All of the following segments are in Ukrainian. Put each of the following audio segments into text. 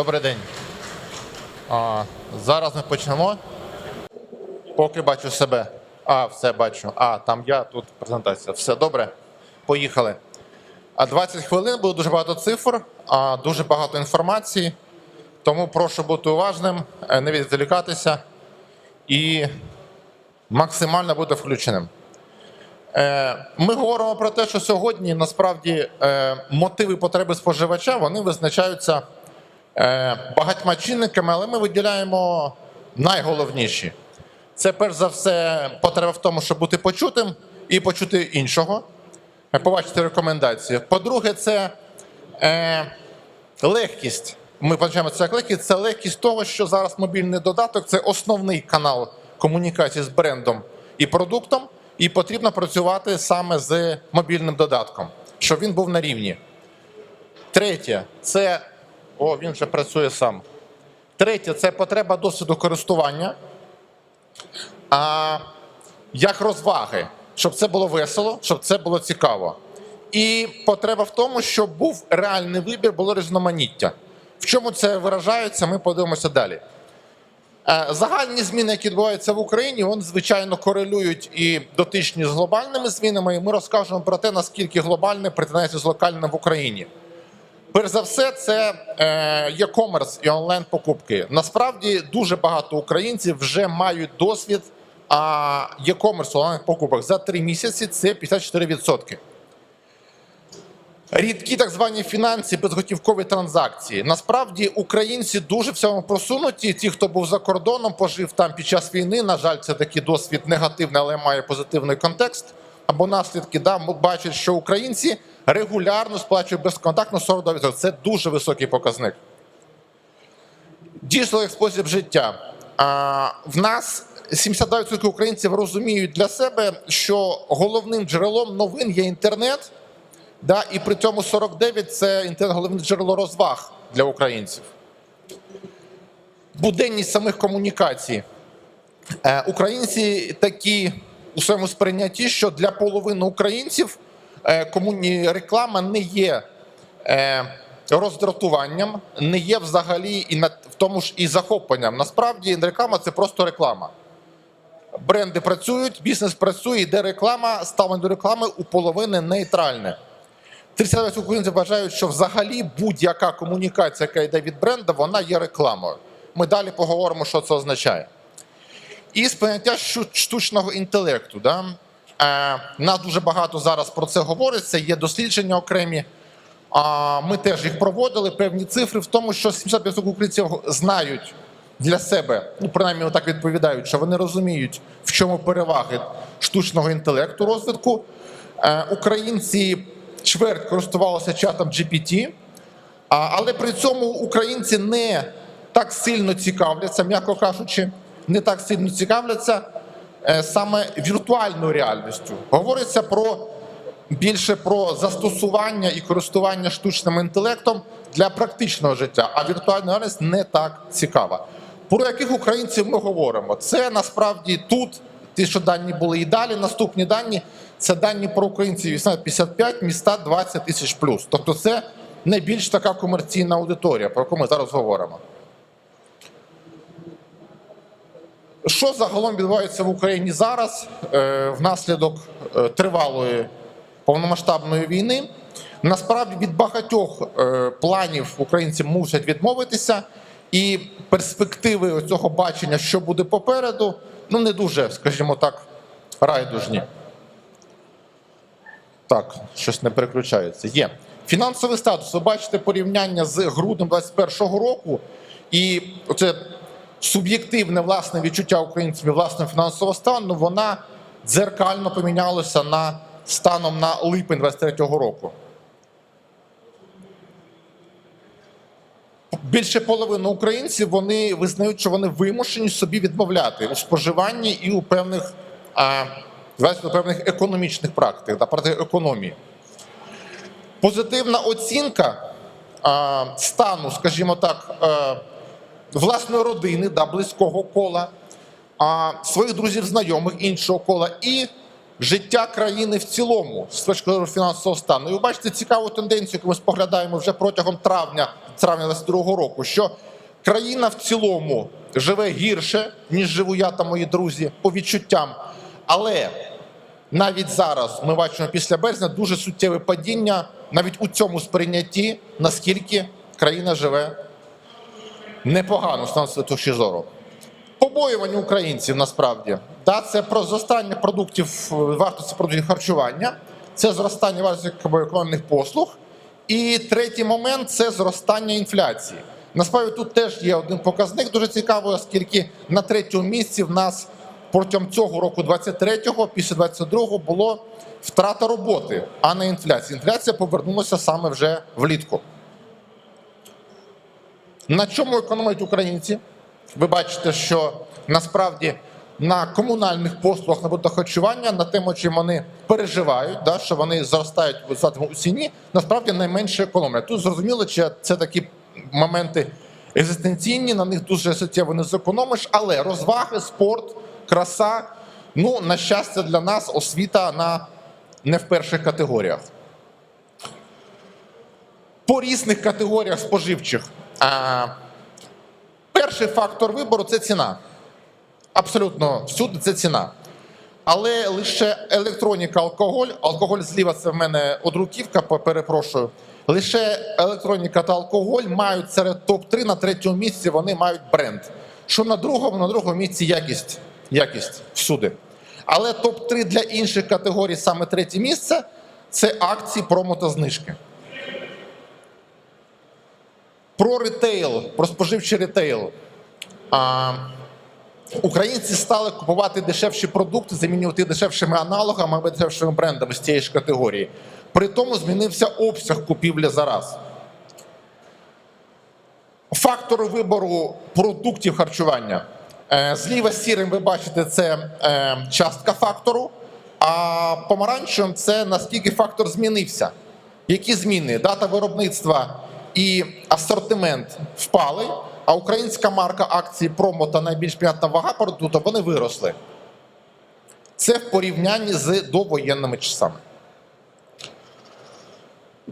Добрий день. Зараз ми почнемо. Поки бачу себе. А, все бачу. А, там я, тут презентація. Все добре. Поїхали. А 20 хвилин буде дуже багато цифр, дуже багато інформації. Тому прошу бути уважним, е, не відволікатися і максимально бути включеним. Е, Ми говоримо про те, що сьогодні насправді е, мотиви потреби споживача вони визначаються багатьма чинниками, але ми виділяємо найголовніші. Це перш за все потреба в тому, щоб бути почутим і почути іншого, е, побачити рекомендації. По-друге, це е, легкість. Ми почнемо це як легкість. Це легкість того, що зараз мобільний додаток це основний канал комунікації з брендом і продуктом, і потрібно працювати саме з мобільним додатком, щоб він був на рівні. Третє це. О, він вже працює сам. Третє це потреба досвіду користування. А, як розваги, щоб це було весело, щоб це було цікаво. І потреба в тому, щоб був реальний вибір, було різноманіття. В чому це виражається, ми подивимося далі. Е, Загальні зміни, які відбуваються в Україні, вони звичайно корелюють і дотичні з глобальними змінами. І ми розкажемо про те, наскільки глобальне притинається з локальним в Україні. Перш за все, це е, e-commerce і онлайн-покупки. Насправді дуже багато українців вже мають досвід а e-commerce онлайн-покупок за три місяці це 54%. Рідкі так звані фінанси, безготівкові транзакції. Насправді українці дуже в цьому просунуті. Ті, хто був за кордоном, пожив там під час війни. На жаль, це такий досвід негативний, але має позитивний контекст. Або наслідки да, бачать, що українці регулярно сплачують безконтактно 42%. Це дуже високий показник. Дійсно, як спосіб життя. А, в нас 72% українців розуміють для себе, що головним джерелом новин є інтернет. Да, і при цьому 49 це інтернет головне джерело розваг для українців. Буденність самих комунікацій. Е, українці такі у своєму сприйнятті, що для половини українців е, комуні... реклама не є е, роздратуванням, не є взагалі і на... в тому ж і захопленням. Насправді реклама це просто реклама. Бренди працюють, бізнес працює, йде реклама, ставлення до реклами у половини нейтральне. 30% українців вважають, що взагалі будь-яка комунікація, яка йде від бренду, вона є рекламою. Ми далі поговоримо, що це означає. І сприйняття щу- штучного інтелекту. Да? Е, нас дуже багато зараз про це говориться, є дослідження окремі. А ми теж їх проводили, певні цифри в тому, що 75% українців знають для себе, ну принаймні так відповідають, що вони розуміють, в чому переваги штучного інтелекту розвитку. Е, Українці чверть користувалися чатом GPT, але при цьому українці не так сильно цікавляться, м'яко кажучи, не так сильно цікавляться е, саме віртуальною реальністю. Говориться про більше про застосування і користування штучним інтелектом для практичного життя, а віртуальна реальність не так цікава. Про яких українців ми говоримо? Це насправді тут. Ті, що дані були і далі, наступні дані це дані про українців 18-55, міста 20 тисяч плюс. Тобто це найбільш така комерційна аудиторія, про яку ми зараз говоримо. Що загалом відбувається в Україні зараз е, внаслідок е, тривалої повномасштабної війни? Насправді від багатьох е, планів українці мусять відмовитися, і перспективи цього бачення, що буде попереду, ну не дуже, скажімо так, райдужні. Так, щось не переключається. Є. Фінансовий статус. Ви бачите порівняння з груднем 2021 року, і оце суб'єктивне власне відчуття українців власного фінансового стану, вона дзеркально помінялася на станом на липень 2023 року. Більше половини українців вони визнають, що вони вимушені собі відмовляти у споживанні і у певних, а, у певних економічних практиках, да, практиках економії. Позитивна оцінка а, стану, скажімо так, а, власної родини, да, близького кола, а, своїх друзів, знайомих іншого кола і життя країни в цілому з точки зору фінансового стану. І ви бачите цікаву тенденцію, яку ми споглядаємо вже протягом травня, травня 22 року, що країна в цілому живе гірше, ніж живу я та мої друзі, по відчуттям. Але навіть зараз ми бачимо після березня дуже суттєве падіння навіть у цьому сприйнятті, наскільки країна живе непогано з фінансової точки зору. Побоювання українців насправді да, це про зростання продуктів е, вартості продуктів харчування, це зростання вартості комунальних послуг. І третій момент це зростання інфляції. Насправді тут теж є один показник дуже цікавий, оскільки на третьому місці в нас протягом цього року, 23-го, після 22-го, було втрата роботи, а не інфляція. Інфляція повернулася саме вже влітку. На чому економують українці? Ви бачите, що насправді на комунальних послугах на водохарчування, на тему, чим вони переживають, да, що вони зростають у ціні, насправді найменше економлять. Тут зрозуміло, чи це такі моменти екзистенційні, на них дуже суттєво не зекономиш, але розваги, спорт, краса, ну, на щастя, для нас освіта на не в перших категоріях. По різних категоріях споживчих. Перший фактор вибору це ціна. Абсолютно всюди це ціна. Але лише електроніка, алкоголь, алкоголь зліва це в мене одруківка, перепрошую. Лише електроніка та алкоголь мають серед топ-3 на третьому місці вони мають бренд. Що на другому, на другому місці якість. Якість всюди. Але топ-3 для інших категорій, саме третє місце, це акції, промо та знижки. Про ретейл, про споживчий ретейл. А, українці стали купувати дешевші продукти, замінювати дешевшими аналогами або дешевшими брендами з цієї ж категорії. При тому змінився обсяг купівлі за раз. Фактори вибору продуктів харчування. Е, Зліва сірим ви бачите, це е, частка фактору, а помаранчевим це наскільки фактор змінився. Які зміни? Дата виробництва і асортимент впали, а українська марка акції промо та найбільш понятна вага продукту вони виросли. Це в порівнянні з довоєнними часами.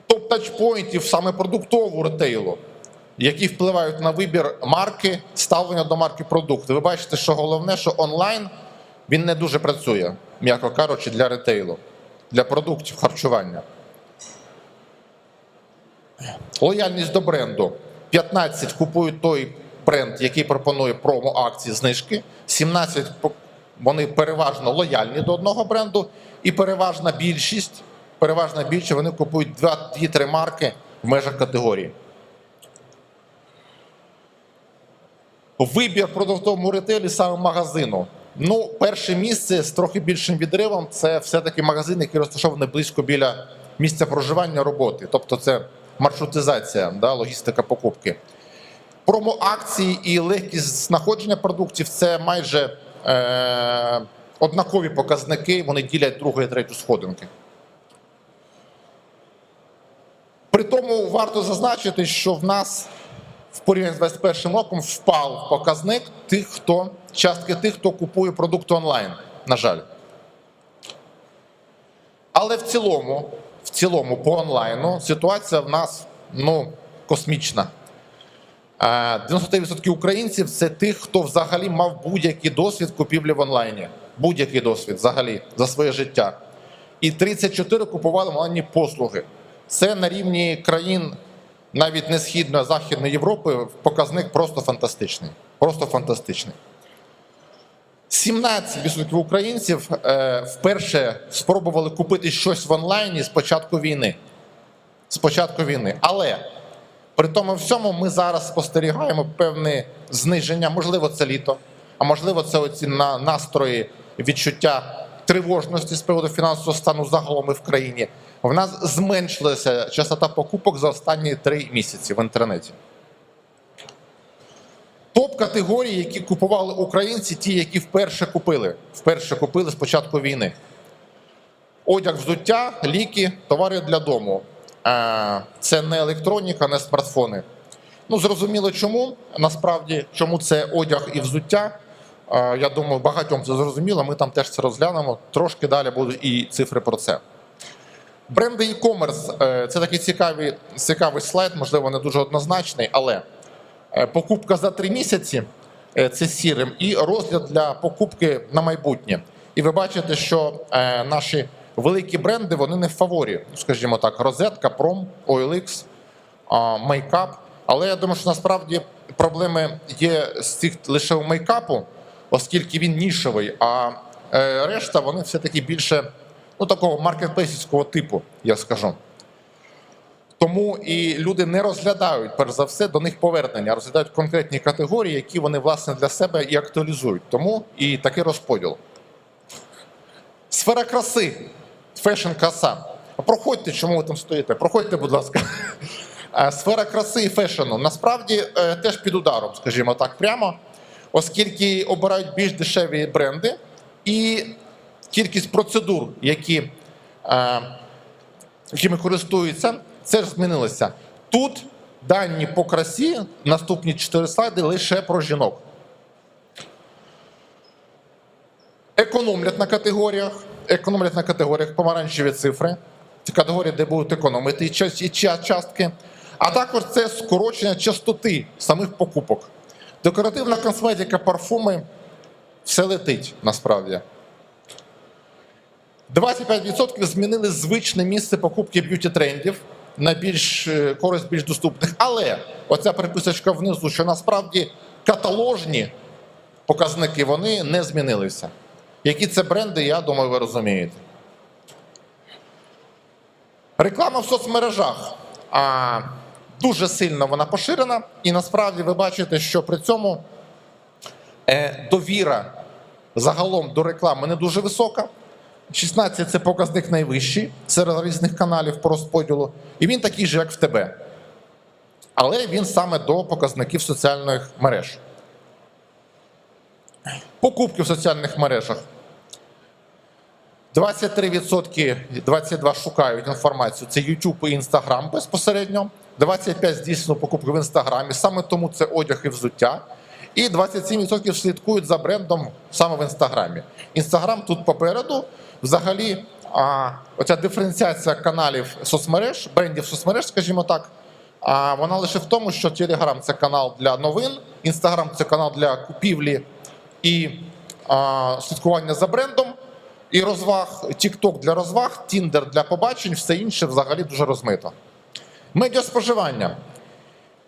Топ тачпоінтів саме продуктового ретейлу, які впливають на вибір марки, ставлення до марки продукту. Ви бачите, що головне, що онлайн він не дуже працює, м'яко кажучи, для ретейлу, для продуктів харчування. Лояльність до бренду. 15 купують той бренд, який пропонує промо акції знижки. 17 вони переважно лояльні до одного бренду, і переважна більшість, переважна більшість вони купують 2-3 марки в межах категорії. Вибір продуктовому ретейлі саме магазину. Ну, перше місце з трохи більшим відривом це все-таки магазин, який розташований близько біля місця проживання роботи. Тобто це маршрутизація, да, логістика покупки. Промо-акції і легкість знаходження продуктів це майже е- однакові показники, вони ділять другу і третю сходинки. При тому варто зазначити, що в нас в порівнянні з 21 роком впав показник тих, хто частки тих, хто купує продукти онлайн, на жаль. Але в цілому, в цілому, по онлайну ситуація в нас ну, космічна. Е, 93% українців це тих, хто взагалі мав будь-який досвід купівлі в онлайні. Будь-який досвід взагалі за своє життя. І 34 купували онлайні послуги. Це на рівні країн навіть не східної, а західної Європи показник просто фантастичний. Просто фантастичний. 17% українців е, вперше спробували купити щось в онлайні з початку війни. З початку війни. Але при тому всьому ми зараз спостерігаємо певне зниження, можливо, це літо, а можливо, це оці на- настрої, відчуття тривожності з приводу фінансового стану загалом в країні. В нас зменшилася частота покупок за останні три місяці в інтернеті. Топ категорії, які купували українці, ті, які вперше купили. Вперше купили з початку війни. Одяг, взуття, ліки, товари для дому. Е, Це не електроніка, не смартфони. Ну, зрозуміло, чому насправді, чому це одяг і взуття. Е, Я думаю, багатьом це зрозуміло. Ми там теж це розглянемо. Трошки далі будуть і цифри про це. Бренди e-commerce е, це такий цікавий, цікавий слайд, можливо, не дуже однозначний, але покупка за три місяці е, це сірим, і розгляд для покупки на майбутнє. І ви бачите, що е, наші великі бренди вони не в фаворі, скажімо так, розетка, Пром, OLX, а, мейкап. Але я думаю, що насправді проблеми є з цих лише у мейкапу, оскільки він нішевий, а е, решта вони все-таки більше ну, такого маркетплейсівського типу, я скажу. Тому і люди не розглядають, перш за все, до них повернення, а розглядають конкретні категорії, які вони власне для себе і актуалізують. Тому і такий розподіл. Сфера краси, фешн краса. Проходьте, чому ви там стоїте? Проходьте, будь ласка. Сфера краси і фешену насправді е, теж під ударом, скажімо так, прямо, оскільки обирають більш дешеві бренди, і кількість процедур, які, е, якими користуються, це ж змінилося. Тут дані по красі, наступні чотири слайди лише про жінок. Економлять на категоріях, економлять на категоріях помаранчеві цифри. Це категорії, де будуть економити і час- і ча- частки. А також це скорочення частоти самих покупок. Декоративна косметика, парфуми все летить насправді. 25% змінили звичне місце покупки б'юті трендів на більш е, користь більш доступних. Але оця приписочка внизу, що насправді каталожні показники вони не змінилися. Які це бренди, я думаю, ви розумієте. Реклама в соцмережах. А, дуже сильно вона поширена, і насправді ви бачите, що при цьому е, довіра загалом до реклами не дуже висока. 16 це показник найвищий серед різних каналів по розподілу, і він такий же, як в тебе. Але він саме до показників соціальних мереж. Покупки в соціальних мережах. 23%, 22 шукають інформацію. Це YouTube і Instagram безпосередньо. 25 здійснено покупки в інстаграмі, саме тому це одяг і взуття. І 27% слідкують за брендом саме в інстаграмі. Інстаграм тут попереду. Взагалі, а, оця диференціація каналів соцмереж, брендів соцмереж, скажімо так, а, вона лише в тому, що Telegram – це канал для новин, Instagram – це канал для купівлі і а, слідкування за брендом і розваг, TikTok для розваг, Tinder для побачень, все інше взагалі дуже розмито. Медіаспоживання.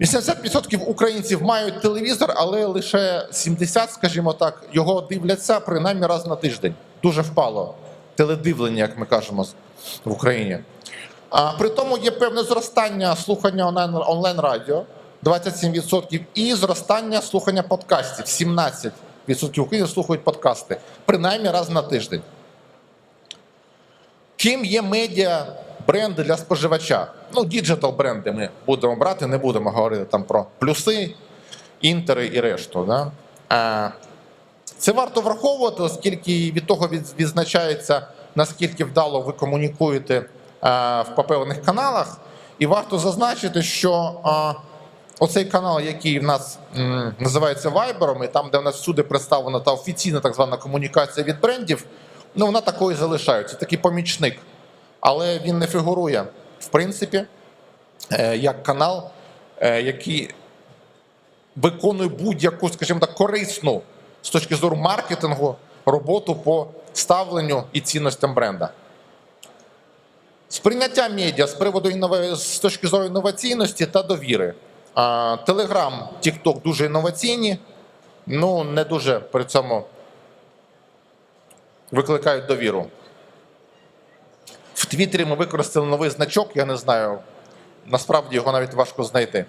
80% українців мають телевізор, але лише 70, скажімо так, його дивляться принаймні раз на тиждень. Дуже впало теледивлення, як ми кажемо в Україні. А при тому є певне зростання слухання онлайн, онлайн-радіо 27%, і зростання слухання подкастів 17% українців слухають подкасти, принаймні раз на тиждень. Ким є медіа бренди для споживача? Ну, діджитал бренди ми будемо брати, не будемо говорити там про плюси, інтери і решту. Да? Це варто враховувати, оскільки від того відзначається, наскільки вдало ви комунікуєте в певних каналах. І варто зазначити, що оцей канал, який в нас називається Viber, і там, де в нас всюди представлена та офіційна так звана комунікація від брендів, ну вона такою залишається, такий помічник. Але він не фігурує, в принципі, е, як канал, е, який виконує будь-яку, скажімо так, корисну з точки зору маркетингу роботу по ставленню і цінностям бренда. Сприйняття медіа з приводу іннова... з точки зору інноваційності та довіри. Телеграм, Тікток дуже інноваційні, ну не дуже при цьому викликають довіру. В Твіттері ми використали новий значок, я не знаю, насправді його навіть важко знайти.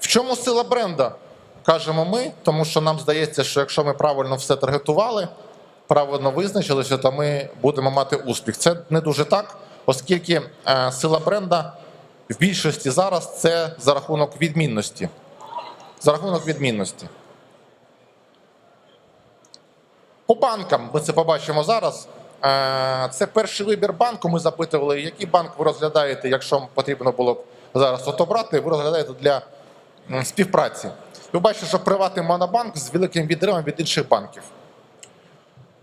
В чому сила бренда? Кажемо ми, тому що нам здається, що якщо ми правильно все таргетували, правильно визначилися, то ми будемо мати успіх. Це не дуже так, оскільки е, сила бренда в більшості зараз це за рахунок відмінності. За рахунок відмінності. По банкам ми це побачимо зараз. Е, Це перший вибір банку. Ми запитували, який банк ви розглядаєте, якщо потрібно було б зараз от обрати, ви розглядаєте для співпраці. Ви бачите, що приватний монобанк з великим відривом від інших банків.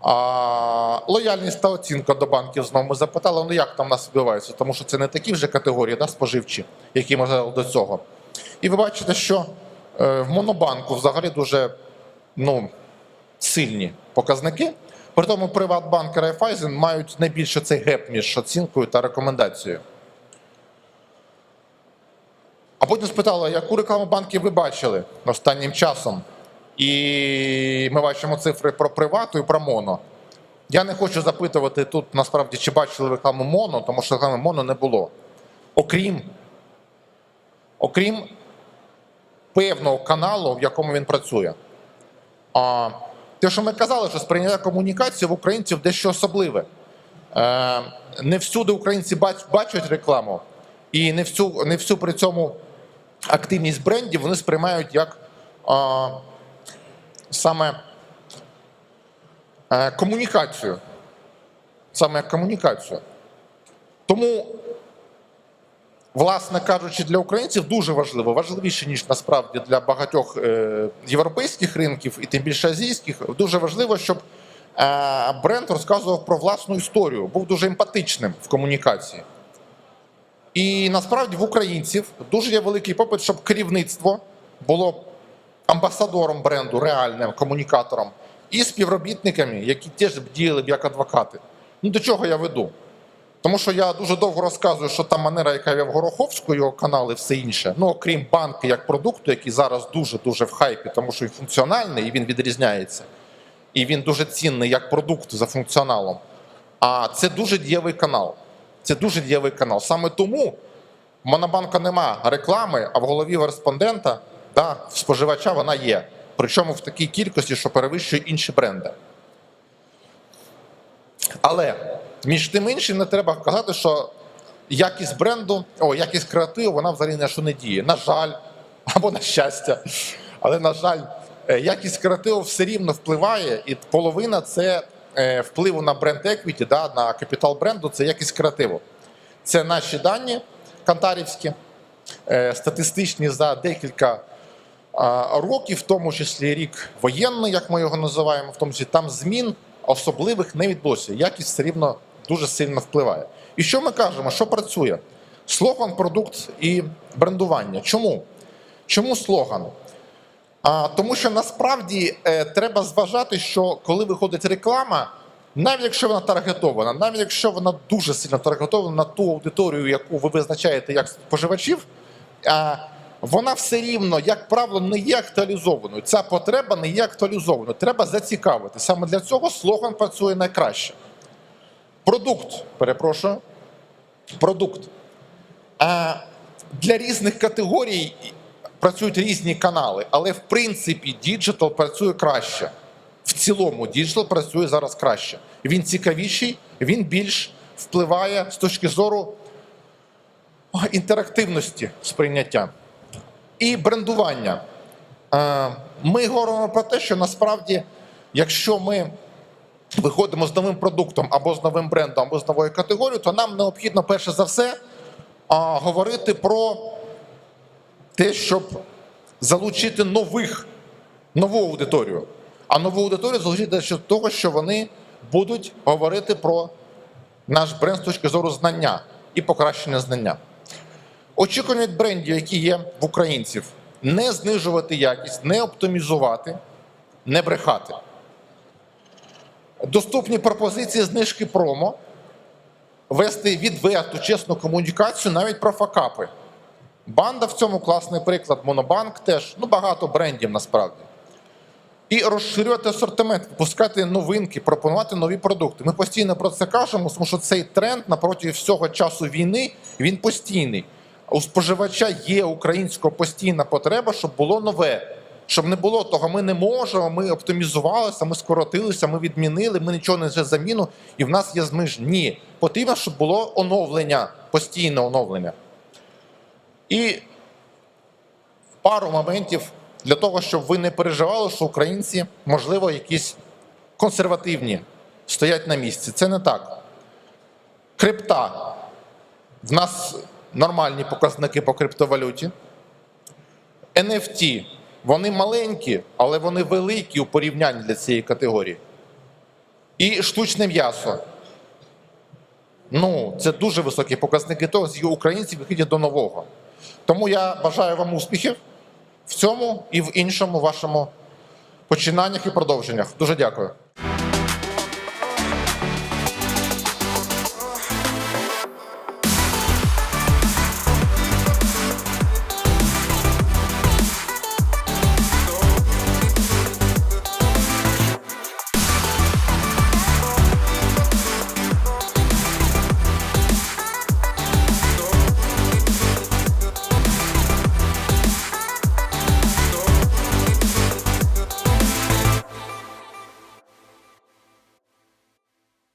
А, лояльність та оцінка до банків знову ми запитали, ну як там нас відбувається, тому що це не такі вже категорії да, споживчі, які ми знали до цього. І ви бачите, що е, в монобанку взагалі дуже ну, сильні показники. При тому Приватбанк і Райфайзен мають найбільше цей геп між оцінкою та рекомендацією. А потім спитали, яку рекламу банків ви бачили останнім часом? І ми бачимо цифри про привату і про моно. Я не хочу запитувати тут насправді, чи бачили рекламу моно, тому що реклами моно не було. Окрім, окрім певного каналу, в якому він працює. А, те, що ми казали, що сприйняття комунікації в українців дещо особливе. Е, не всюди українці бач- бачать рекламу, і не всю, не всю при цьому активність брендів вони сприймають як а, саме е, комунікацію. Саме як комунікацію. Тому, власне кажучи, для українців дуже важливо, важливіше, ніж насправді для багатьох е, європейських ринків і тим більше азійських, дуже важливо, щоб е, бренд розказував про власну історію, був дуже емпатичним в комунікації. І насправді в українців дуже є великий попит, щоб керівництво було амбасадором бренду, реальним комунікатором, і співробітниками, які теж діяли б як адвокати. Ну до чого я веду? Тому що я дуже довго розказую, що та манера, яка є в Гороховську, його канал і все інше, ну окрім банки як продукту, який зараз дуже дуже в хайпі, тому що він функціональний і він відрізняється. І він дуже цінний як продукт за функціоналом. А це дуже дієвий канал. Це дуже дієвий канал. Саме тому в Монобанка нема реклами, а в голові респондента, да, споживача вона є. Причому в такій кількості, що перевищує інші бренди. Але між тим іншим не треба казати, що якість бренду, о, якість креативу, вона взагалі на що не діє. На жаль, або на щастя. Але, на жаль, е, якість креативу все рівно впливає, і половина це впливу на бренд equity, да, на капітал бренду, це якість креативу. Це наші дані кантарівські, е, статистичні за декілька років, в тому числі рік воєнний, як ми його називаємо, в тому числі там змін особливих не відбулося. Якість все рівно дуже сильно впливає. І що ми кажемо? Що працює? Слоган, продукт і брендування. Чому? Чому слоган? А, тому що насправді е, треба зважати, що коли виходить реклама, навіть якщо вона таргетована, навіть якщо вона дуже сильно таргетована на ту аудиторію, яку ви визначаєте як споживачів, а, вона все рівно, як правило, не є актуалізованою. Ця потреба не є актуалізованою. Треба зацікавити. Саме для цього слоган працює найкраще. Продукт, перепрошую, продукт. А для різних категорій працюють різні канали, але в принципі діджитал працює краще. В цілому діджитал працює зараз краще. Він цікавіший, він більш впливає з точки зору інтерактивності сприйняття і брендування. Е, Ми говоримо про те, що насправді, якщо ми виходимо з новим продуктом або з новим брендом, або з новою категорією, то нам необхідно перше за все говорити про те, щоб залучити нових, нову аудиторію. А нову аудиторію залучити за того, що вони будуть говорити про наш бренд з точки зору знання і покращення знання. Очікування від брендів, які є в українців, не знижувати якість, не оптимізувати, не брехати. Доступні пропозиції знижки промо, вести відверту, чесну комунікацію навіть про факапи. Банда в цьому класний приклад, Монобанк теж, ну багато брендів насправді. І розширювати асортимент, випускати новинки, пропонувати нові продукти. Ми постійно про це кажемо, тому що цей тренд напроти всього часу війни він постійний. У споживача є українського постійна потреба, щоб було нове. Щоб не було того, ми не можемо, ми оптимізувалися, ми скоротилися, ми відмінили, ми нічого не за заміну, і в нас є змиж. Ні. Потрібно, щоб було оновлення, постійне оновлення. І пару моментів для того, щоб ви не переживали, що українці, можливо, якісь консервативні стоять на місці. Це не так. Крипта. В нас нормальні показники по криптовалюті. NFT. Вони маленькі, але вони великі у порівнянні для цієї категорії. І штучне м'ясо. Ну, це дуже високі показники того, що українці виходять до нового. Тому я бажаю вам успіхів в цьому і в іншому вашому починаннях і продовженнях. Дуже дякую.